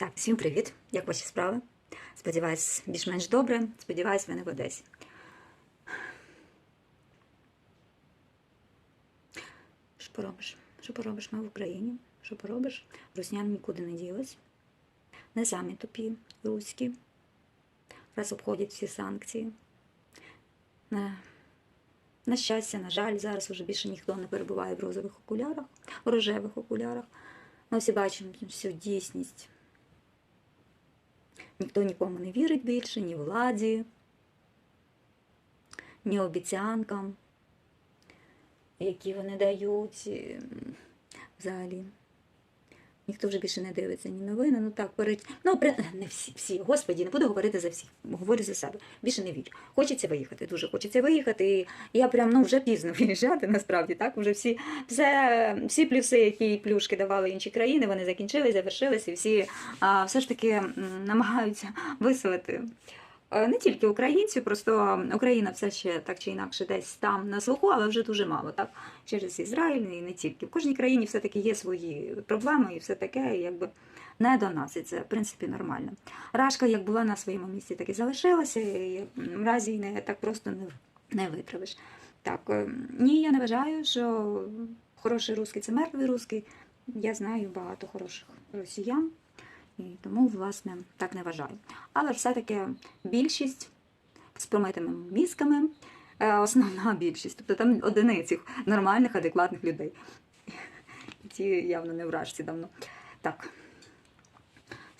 Так, всім привіт! Як ваші справи? Сподіваюсь, більш-менш добре. Сподіваюсь, ви не в Одесі. Що поробиш? Що поробиш? Ми в Україні. Що поробиш? Руснян нікуди не ділись. Не самі тупі, руські. Раз обходять всі санкції. На, на щастя, на жаль, зараз вже більше ніхто не перебуває в розових окулярах, в рожевих окулярах. Ми всі бачимо всю дійсність. Ніхто нікому не вірить більше, ні владі, ні обіцянкам, які вони дають. Взагалі. Ніхто вже більше не дивиться ні новини. Ну так, перед... ну, при... не всі, всі, господі, не буду говорити за всіх, говорю за себе. Більше не вірю. Хочеться виїхати, дуже хочеться виїхати. І я прям ну вже пізно виїжджати, насправді так. Вже всі, все, всі плюси, які плюшки давали інші країни, вони закінчились, завершились, і всі а, все ж таки намагаються виселити. Е, Не тільки українці, просто Україна все ще так чи інакше десь там на слуху, але вже дуже мало, так? Через Ізраїль і не тільки. В кожній країні все-таки є свої проблеми і все таке, і якби не до нас, і це в принципі нормально. Рашка як була на своєму місці, так і залишилася, і разі не так просто не, не витравиш. Так, е, ні, я не вважаю, що хороший русський це мертвий русський. Я знаю багато хороших росіян. Тому, власне, так не вважаю. Але все-таки більшість з промитими мізками, е, основна більшість, тобто там одиниці нормальних, адекватних людей. Ті явно не вражці давно. Так.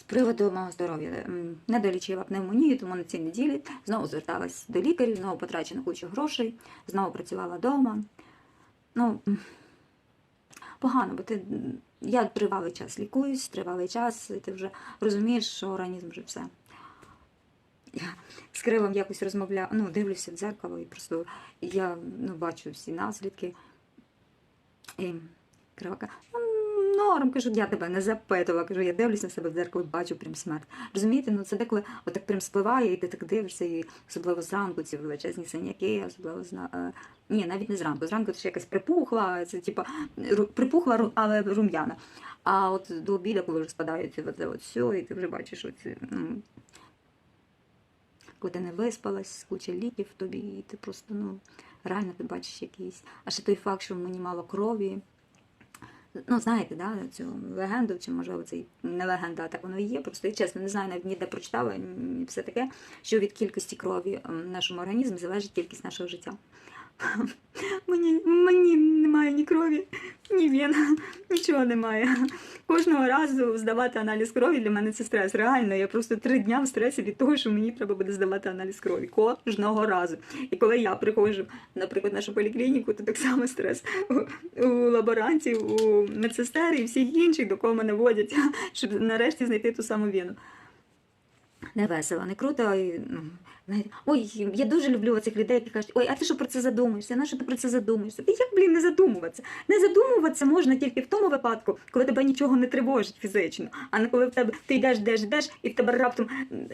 З приводу мого здоров'я М, не долічила пневмонію, тому на цій неділі знову зверталась до лікарів, знову потрачено кучу грошей, знову працювала вдома. Ну, погано, бо ти я тривалий час лікуюсь, тривалий час, і ти вже розумієш, що організм вже все. Я з кривом якось розмовляю, ну, дивлюся в дзеркало і просто я ну, бачу всі наслідки. І кривака. «Ну, норм, кажу, я тебе не запитувала. Кажу, я дивлюся на себе в дзеркало бачу прям смерть. Розумієте, ну це деколи отак прям спливає, і ти так дивишся, і особливо зранку ці величезні синяки, особливо зна... е, ні, навіть не зранку. Зранку ти ще якась припухла, це типа припухла, але рум'яна. А от до обіду, коли вже спадається оце от все, і ти вже бачиш оці, коли ти не виспалась, куча ліків тобі, і ти просто, ну, реально ти бачиш якийсь. А ще той факт, що в мені мало крові. Ну, знаєте, да, цю легенду, чи можливо це і не легенда, а так воно і є. Просто я чесно не знаю, навіть ніде прочитала все таке, що від кількості крові в нашому організмі залежить кількість нашого життя. Мені, мені немає ні крові, ні вен, нічого немає. Кожного разу здавати аналіз крові для мене це стрес. Реально, я просто три дня в стресі від того, що мені треба буде здавати аналіз крові. Кожного разу. І коли я приходжу, наприклад, в нашу поліклініку, то так само стрес у, лаборантів, у медсестер і всіх інших, до кого мене водять, щоб нарешті знайти ту саму вену. Не весело, не круто. І, ну, ой, я дуже люблю цих людей, які кажуть, ой, а ти що про це задумаєшся? На що ти про це задумаєшся? Та як, блін, не задумуватися? Не задумуватися можна тільки в тому випадку, коли тебе нічого не тривожить фізично, а не коли в тебе ти йдеш, йдеш, йдеш, і в тебе раптом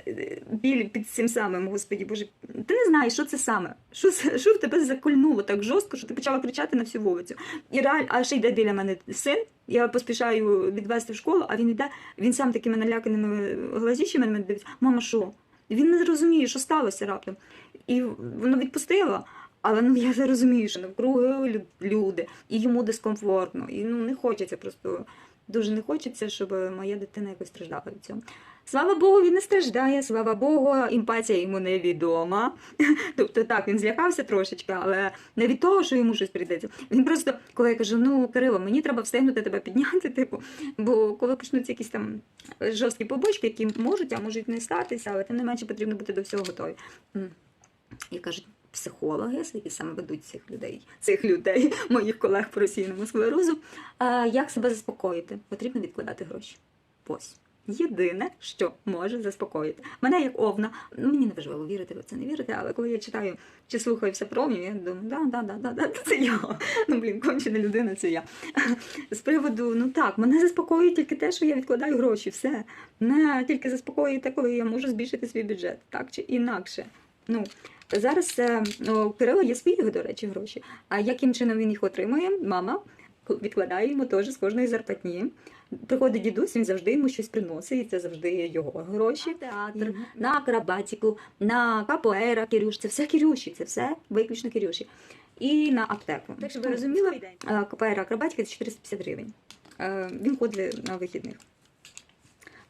е, біль під цим самим, господі Боже, ти не знаєш, що це саме, що, що в тебе закольнуло так жорстко, що ти почала кричати на всю вулицю. І реаль, а ще йде біля мене син. Я поспішаю відвести в школу, а він йде, він сам такими наляканими глазіщами мене дивиться, мама, що? Він не розуміє, що сталося раптом. І воно відпустило. Але ну я не що навкруги люди, і йому дискомфортно. І ну не хочеться просто дуже не хочеться, щоб моя дитина якось страждала від цього. Слава Богу, він не страждає, слава Богу, емпатія йому невідома. Тобто так, він злякався трошечки, але не від того, що йому щось прийдеться. Він просто, коли я кажу, ну Кирило, мені треба встигнути тебе підняти, типу, бо коли почнуться якісь там жорсткі побочки, які можуть, а можуть не статися, але тим не менше потрібно бути до всього готові. І кажуть, психологи, які саме ведуть цих людей, цих людей, моїх колег по російному склерозу, як себе заспокоїти? Потрібно відкладати гроші. Ось. Єдине, що може заспокоїти. Мене як овна, ну мені не важливо вірити ви це не вірити, але коли я читаю чи слухаю все про я думаю, да, да, да, да, да, це я. Ну блін, кончена людина, це я. З приводу, ну так, мене заспокоює тільки те, що я відкладаю гроші, все. Мене тільки заспокоює те, коли я можу збільшити свій бюджет, так чи інакше. Ну, зараз е, у Кирила є свої, до речі, гроші. А яким чином він їх отримує? Мама відкладає йому теж з кожної зарплатні. Приходить дідусь, він завжди йому щось приносить, і це завжди його гроші. Театр, на акробатику, на капоера Кирюш, це все Кирюші, це все виключно Кирюші. І на аптеку. Так що ви розуміли, е, капоера акробатика це 450 гривень. Е, Він ходить на вихідних.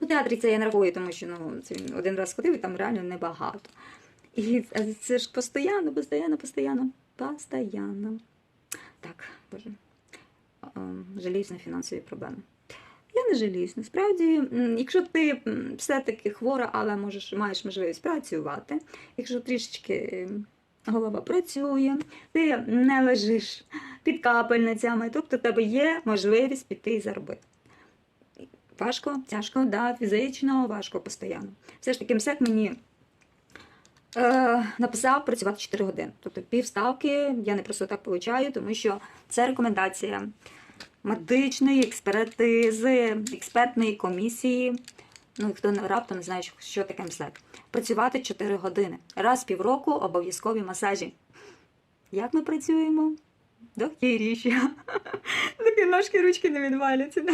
Ну, театрі це я не рахую, тому що ну, це він один раз ходив і там реально небагато. І це- ж постійно, постійно, постійно, постійно. Так, боже. Ем, Жаліюсь на фінансові проблеми. Я не жаліюсь. Насправді, якщо ти все-таки хвора, але можеш, маєш можливість працювати, якщо трішечки ем, голова працює, ти не лежиш під капельницями, тобто в тебе є можливість піти і заробити. Важко, тяжко, да, фізично, важко постійно. Все ж таки, МСЕК мені е, написав працювати 4 години. Тобто півставки я не просто так получаю, тому що це рекомендація медичної експертизи, експертної комісії. Ну, хто раптом не знає, що таке МСЕК. Працювати 4 години. Раз півроку обов'язкові масажі. Як ми працюємо? Дохіріші. Такі ножки, ручки не відваляться.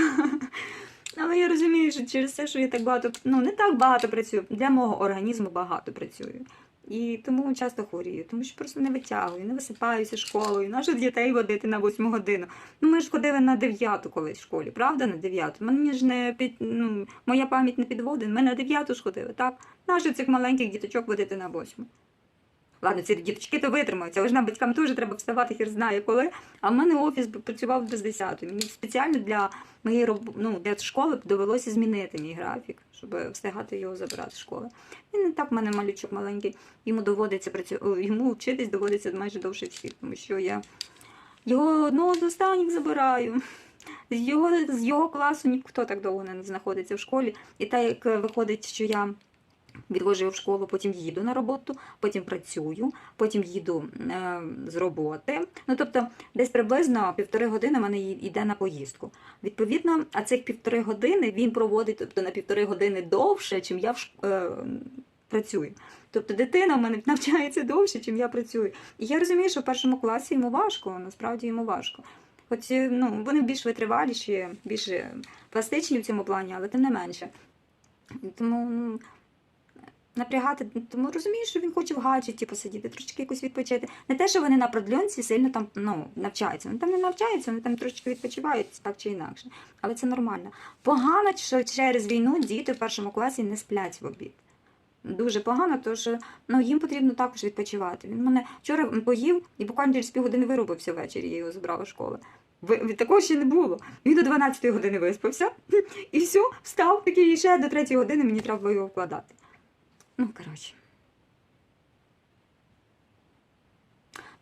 Але я розумію, що через те, що я так багато, ну не так багато працюю, для мого організму багато працюю. І тому часто хворію, тому що просто не витягую, не висипаюся школою. Нащо дітей водити на 8 годину? Ну ми ж ходили на 9 колись в школі, правда? На 9. Мені ж не під ну, моя пам'ять не підводить. Ми на 9 ж ходили, так? Нащо цих маленьких діточок водити на 8? Ладно, ці діточки то витримаються, але ж нам батькам теж треба вставати, хір знає коли. А в мене офіс працював без 10. Мені спеціально для моєї роб... ну, для школи довелося змінити мій графік, щоб встигати його забирати з школи. Він не так в мене малючок маленький. Йому доводиться працю... йому вчитись доводиться майже довше всіх, тому що я його одного з останніх забираю. З його, з його класу ніхто так довго не знаходиться в школі. І так як виходить, що я відвожу його в школу, потім їду на роботу, потім працюю, потім їду е, з роботи. Ну тобто, десь приблизно півтори години в мене йде на поїздку. Відповідно, а цих півтори години він проводить тобто, на півтори години довше, чим я в шк- е, працюю. Тобто дитина в мене навчається довше, чим я працюю. І я розумію, що в першому класі йому важко, насправді йому важко. Хоч е, ну, вони більш витриваліші, більш е, пластичні в цьому плані, але тим не менше. Тому ну, напрягати, тому розумію, що він хоче в гаджеті посидіти, трошечки якось відпочити. Не те, що вони на продльонці сильно там ну, навчаються. Вони там не навчаються, вони там трошечки відпочивають так чи інакше. Але це нормально. Погано, що через війну діти в першому класі не сплять в обід. Дуже погано, що ну, їм потрібно також відпочивати. Він мене вчора поїв і буквально через півгодини вирубився ввечері, я його забрала. Ви- такого ще не було. Він до 12 години виспався і все, встав такий і ще до 3 години мені треба було його вкладати. Ну, коротше.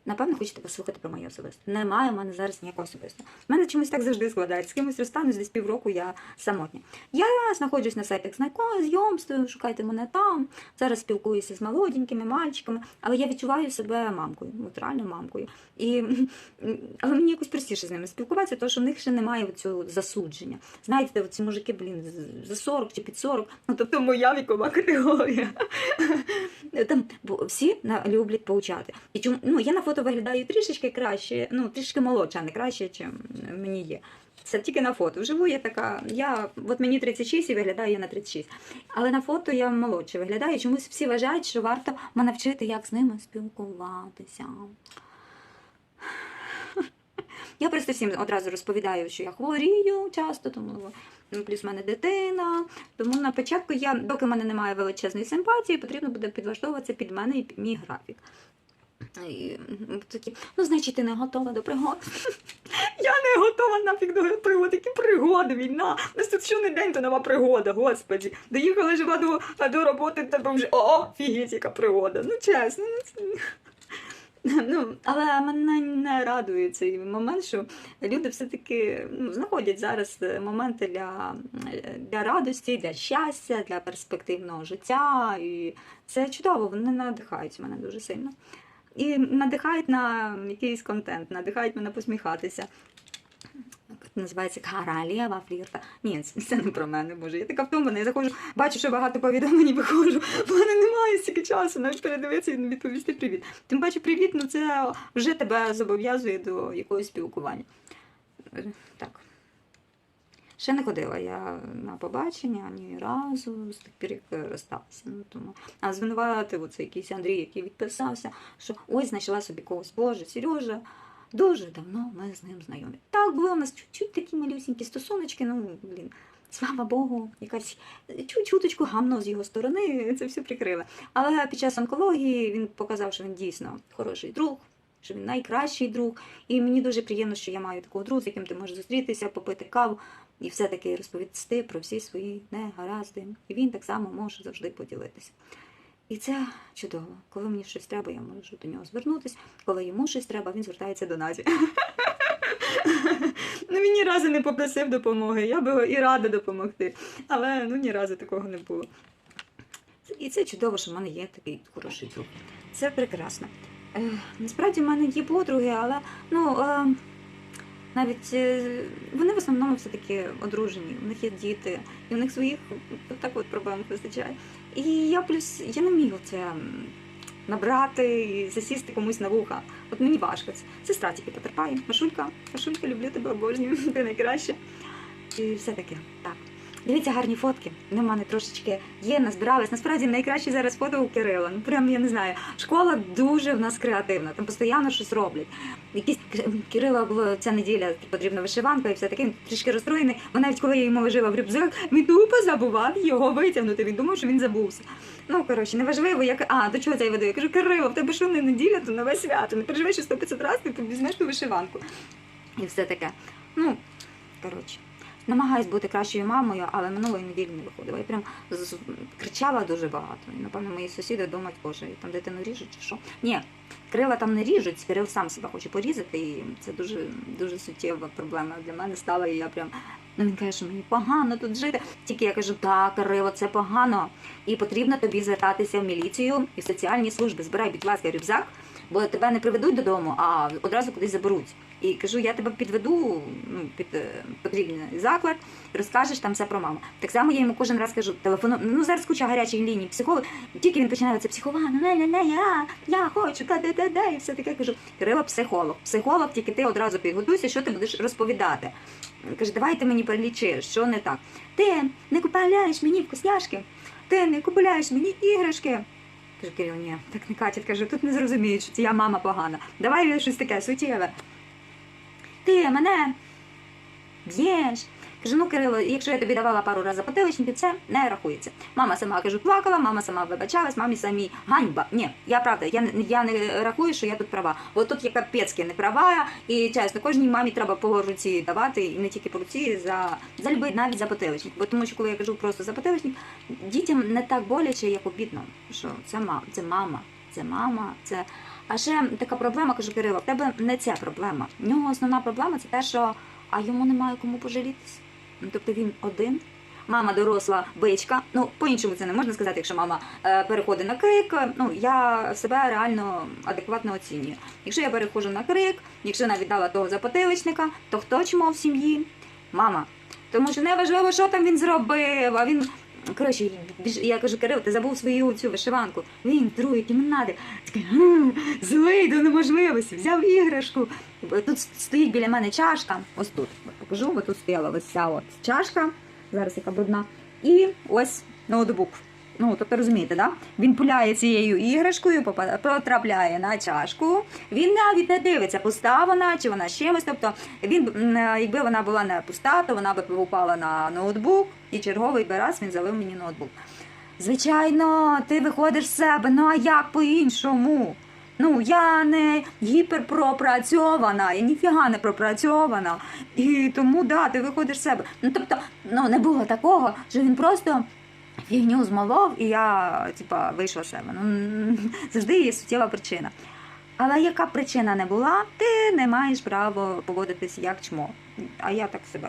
Напевно, хочете послухати про моє особисте. Немає в мене зараз ніякого особистого. В мене чомусь так завжди складається. З кимось розстанусь, десь півроку я самотня. Я знаходжусь на сайтах знайомств, шукайте мене там. Зараз спілкуюся з молоденькими мальчиками, але я відчуваю себе мамкою, от мамкою. І, але мені якось простіше з ними спілкуватися, тому що в них ще немає цього засудження. Знаєте, ці мужики, блін, за 40 чи під 40, ну тобто моя вікова категорія. Там всі люблять поучати. І чому ну я на фото виглядаю трішечки краще, ну трішки молодша, а не краще, чим мені є. Це тільки на фото. Вживу я така. Я от мені 36 і виглядаю я на 36. Але на фото я молодше виглядаю. Чомусь всі вважають, що варто мене вчити, як з ними спілкуватися. Я просто всім одразу розповідаю, що я хворію часто, тому ну, плюс в мене дитина. Тому на початку я, доки в мене немає величезної симпатії, потрібно буде підлаштовуватися під мене і мій графік. Такі, ну, значить, ти не готова до пригод. Я не готова нафіг до пригод. Які пригоди, війна. У нас тут щонедень то нова пригода, господі. Доїхала жива до, до роботи, тебе вже о, фігеть, яка пригода. Ну чесно, ну. Ну, але мене не радує цей момент, що люди все-таки ну, знаходять зараз е, моменти для, е, для радості, для щастя, для перспективного життя. І це чудово, вони надихають мене дуже сильно. І надихають на якийсь контент, надихають мене посміхатися. Називається королева флірта. Ні, це, не про мене, боже. Я така втомлена, я заходжу, бачу, що багато повідомлень виходжу. В мене немає стільки часу, навіть передивитися і відповісти привіт. Тим паче, привіт, ну це вже тебе зобов'язує до якогось спілкування. Так. Ще не ходила я на побачення ні разу з тих пір, як розсталася. Ну, тому... А звинуватив оце якийсь Андрій, який відписався, що ось знайшла собі когось. Боже, Сережа, дуже давно ми з ним знайомі. Так, були у нас чуть-чуть такі малюсінькі стосуночки, ну, блін. Слава Богу, якась чуточку гамно з його сторони, це все прикрили. Але під час онкології він показав, що він дійсно хороший друг, що він найкращий друг. І мені дуже приємно, що я маю такого друга, з яким ти можеш зустрітися, попити каву і все-таки розповісти про всі свої негаразди. І він так само може завжди поділитися. І це чудово. Коли мені щось треба, я можу до нього звернутися. Коли йому щось треба, він звертається до Наді. Ну, він ні разу не попросив допомоги. Я би і рада допомогти. Але ну ні разу такого не було. І це чудово, що в мене є такий хороший друг. Це прекрасно. Е, насправді в мене є подруги, але ну. Е, навіть е, вони в основному все-таки одружені, у них є діти, і у них своїх так от проблем вистачає. І я плюс я не вмію це набрати і засісти комусь на вуха. От мені важко. це. Сестра тільки потерпає. Машулька, Машулька, люблю тебе, обожнюю, ти найкраще. І все таке. Так. Дивіться гарні фотки. Вони в мене трошечки є, назбирались. Насправді найкращі зараз фото у Кирила. Ну прям я не знаю. Школа дуже в нас креативна, там постійно щось роблять. Якісь Кирила була ця неділя потрібна вишиванка і все таке. Він трішки розстроєний. Бо навіть коли я йому вижила в рюкзак, він тупо забував його витягнути. Він думав, що він забувся. Ну коротше, неважливо, як а до чого це я веду? Я кажу, Кирило, в тебе що не неділя, то нове свято. Не переживай, що 100-500 разів ти візьмеш ту вишиванку. І все таке. Ну, коротше. Намагаюсь бути кращою мамою, але минулої неділі не виходила. Я прям кричала дуже багато. І, напевно, мої сусіди думають, боже, там дитину ріжуть чи що. Ні, крила там не ріжуть, Кирил сам себе хоче порізати, і це дуже, дуже суттєва проблема для мене стала. І я прям ну він каже, що мені погано тут жити. Тільки я кажу, так, Кирило, це погано. І потрібно тобі звертатися в міліцію і в соціальні служби. Збирай, будь ласка, рюкзак, бо тебе не приведуть додому, а одразу кудись заберуть. І кажу, я тебе підведу ну, під е, потрібний заклад, розкажеш там все про маму. Так само я йому кожен раз кажу, телефону, ну зараз куча гарячих ліній, психолог, тільки він починає це психовано, не, не, не, я, я хочу, та, де, де, де, і все таке кажу. Кирило, психолог. Психолог, тільки ти одразу підготуйся, що ти будеш розповідати. Каже, давай ти мені перелічиш, що не так. Ти не купляєш мені вкусняшки, ти не купляєш мені іграшки. Кажу, Кирил, ні, так не катять, каже, тут не зрозуміють, що я мама погана. Давай щось таке суттєве. Ти мене б'єш. Кажу, ну Кирило, якщо я тобі давала пару разів потиличників, це не рахується. Мама сама кажу, плакала, мама сама вибачалась, мамі самі ганьба. Ні, я правда, я я не рахую, що я тут права. Бо тут є капецьки не права, і чесно, кожній мамі треба по руці давати, і не тільки по руці, за, за любий, навіть за потиличник. Бо тому що коли я кажу просто за потиличник, дітям не так боляче, як обідно. Що це мама, це мама, це мама, це. А ще така проблема, кажу Кирило, в тебе не ця проблема. В нього основна проблема це те, що а йому немає кому пожалітися. Ну, тобто він один. Мама доросла бичка. Ну, по-іншому це не можна сказати, якщо мама е, переходить на крик. Ну, я себе реально адекватно оцінюю. Якщо я переходжу на крик, якщо вона віддала того запотиличника, то хто чмо в сім'ї? Мама. Тому що не важливо, що там він зробив, а він. Коротше, я кажу, Кирил, ти забув свою цю вишиванку. Він трує кімнати. Такий, злий до неможливості, взяв іграшку. Тут стоїть біля мене чашка. Ось тут. Покажу, бо тут стояла ось ця от чашка. Зараз яка брудна. І ось ноутбук. Ну, тобто розумієте, да? Він пуляє цією іграшкою, потрапляє на чашку. Він навіть не дивиться, пуста вона чи вона з чимось. Тобто він, б, е, якби вона була не пуста, то вона би упала на ноутбук, і черговий би раз він залив мені ноутбук. Звичайно, ти виходиш з себе, ну а як по-іншому? Ну, я не гіперпропрацьована, я ніфіга не пропрацьована. І тому да, ти виходиш з себе. Ну тобто, ну не було такого, що він просто фігню змовив, і я типа вийшла з себе. Ну завжди є суттєва причина. Але яка причина не була, ти не маєш права поводитися як чмо. А я так себе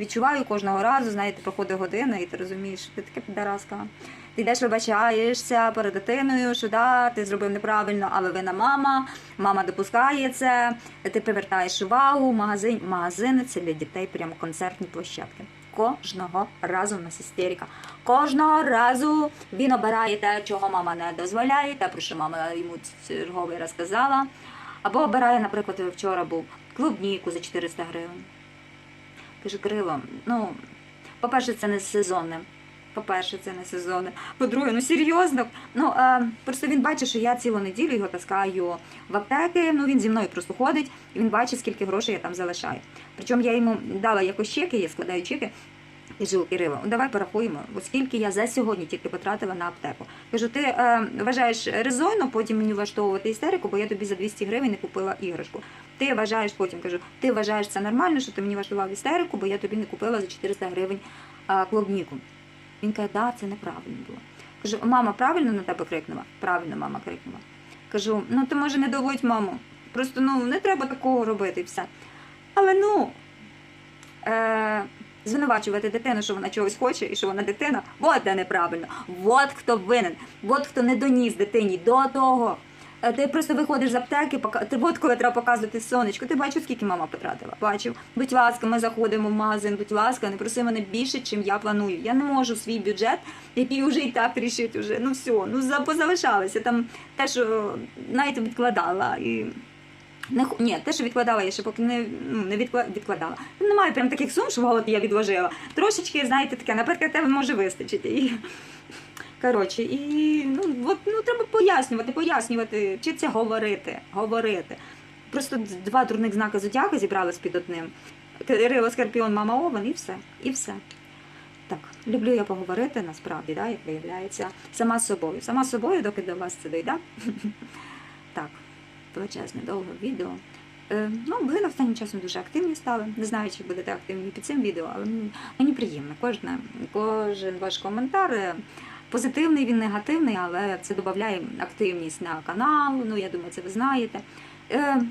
відчуваю кожного разу, знаєте, проходить година, і ти розумієш, що ти таке підараска. Ти йдеш, вибачаєшся перед дитиною, що да, ти зробив неправильно, але вина мама, мама допускає це, ти привертаєш увагу, магазин, магазини це для дітей прямо концертні площадки. Кожного разу в нас істерика. Кожного разу він обирає те, чого мама не дозволяє, те, про що мама йому черговий раз сказала. Або обирає, наприклад, вчора був клубніку за 400 гривень. Каже, Крило, ну, по-перше, це не сезонне. По-перше, це не сезонне. По-друге, ну серйозно. Ну е, просто він бачить, що я цілу неділю його таскаю в аптеки. Ну він зі мною просто ходить, і він бачить, скільки грошей я там залишаю. Причому я йому дала якось чеки, я складаю чеки. Кажу, Кирило, давай порахуємо, оскільки я за сьогодні тільки потратила на аптеку. Кажу, ти е, вважаєш резонно потім мені влаштовувати істерику, бо я тобі за 200 гривень не купила іграшку. Ти вважаєш потім, кажу, ти вважаєш це нормально, що ти мені влаштував істерику, бо я тобі не купила за 400 гривень е, клубніку. Він каже, да, це неправильно було. Кажу, мама правильно на тебе крикнула? Правильно, мама крикнула. Кажу, ну ти може не доводь маму. Просто ну не треба такого робити і все. Але ну е, звинувачувати дитину, що вона чогось хоче і що вона дитина, от де неправильно. От хто винен, от хто не доніс дитині до того. Е, Ти просто виходиш з аптеки, от коли треба показувати сонечко. Ти бачив, скільки мама потратила? Бачив. Будь ласка, ми заходимо в магазин, будь ласка, не проси мене більше, чим я планую. Я не можу свій бюджет, який вже і так рішить, уже. Ну все, ну позалишалося. Там те, що навіть відкладала і. Не ні, те, що відкладала, я ще поки не, ну, не відкла- відкладала. Ну, Немає прям таких сум, що от я відложила. Трошечки, знаєте, таке, наприклад, тебе може вистачити. І, коротше, і ну, от, ну, треба пояснювати, пояснювати, вчитися говорити, говорити. Просто два дурних знаки зодіака зібрались під одним. Кирило Скорпіон, мама Овен, і все. І все. Так, люблю я поговорити насправді, да, як виявляється, сама з собою. Сама з собою, доки до вас це дойде. Так, величезне довге відео. Е, ну, ви останнім часом дуже активні стали. Не знаю, чи будете активні під цим відео, але мені, приємно. Кожне, кожен ваш коментар. Позитивний, він негативний, але це додає активність на канал. Ну, я думаю, це ви знаєте. Е,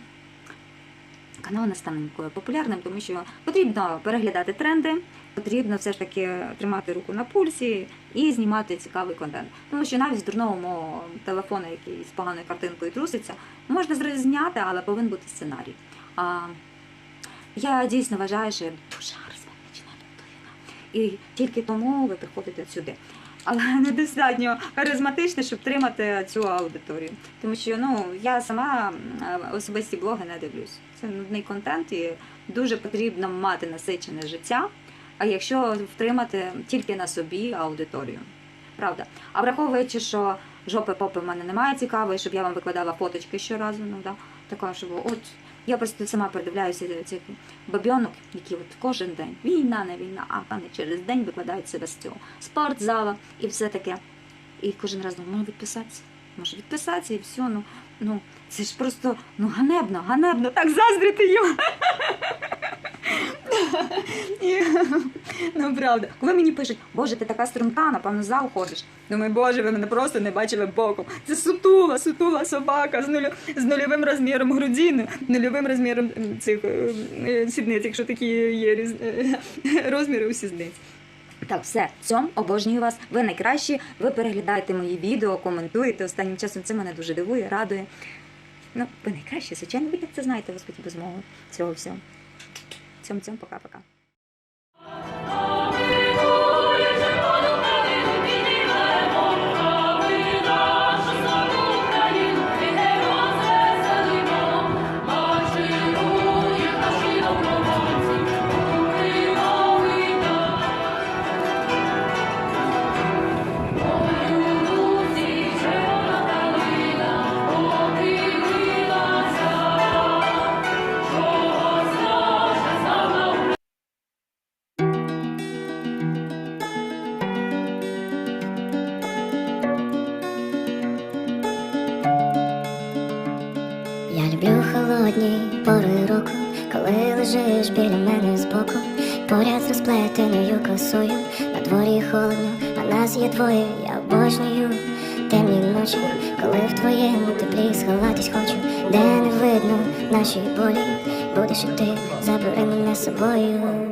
канал не стане ніколи популярним, тому що потрібно переглядати тренди, потрібно все ж таки тримати руку на пульсі і знімати цікавий контент. Тому що навіть з дурного мого телефона, який з поганою картинкою труситься, можна зняти, але повинен бути сценарій. А, я дійсно вважаю, що дуже харизматична людина. І тільки тому ви приходите сюди. Але недостатньо харизматичне, щоб тримати цю аудиторію. Тому що ну я сама особисті блоги не дивлюсь. Це нудний контент і дуже потрібно мати насичене життя. А якщо втримати тільки на собі аудиторію. Правда. А враховуючи, що жопи попи в мене немає цікавої, щоб я вам викладала фоточки щоразу, ну да, така, щоб от я просто сама передивляюся цих бабьонок, які от кожен день, війна, не війна, а вони через день викладають себе з цього спортзала і все таке. І кожен раз думаю, може відписатися, може відписатися і все. Ну, ну це ж просто ну ганебно, ганебно, так заздрити його. Ну, правда. Коли мені пишуть, боже, ти така струнка, напевно, зал ходиш. Думаю, боже, ви мене просто не бачили боком. Це сутула, сутула собака з, нулю, з нульовим розміром грудини, нульовим розміром цих е, е, сідниць, якщо такі є різ... е, розміри у сідниць. Так, все, цьом, обожнюю вас. Ви найкращі. Ви переглядаєте мої відео, коментуєте. Останнім часом це мене дуже дивує, радує. Ну, ви найкращі, звичайно, ви як це знаєте, господи, без мого цього всього. Цьом, всем пока-пока. Люблю пори року, коли лежиш біля мене збоку, поряд з розплетеною косою, на дворі холодно, а нас є двоє, я обожнюю темні ночі, коли в твоєму теплі сховатись хочу, де не видно наші болі, будеш і ти, забери мене собою.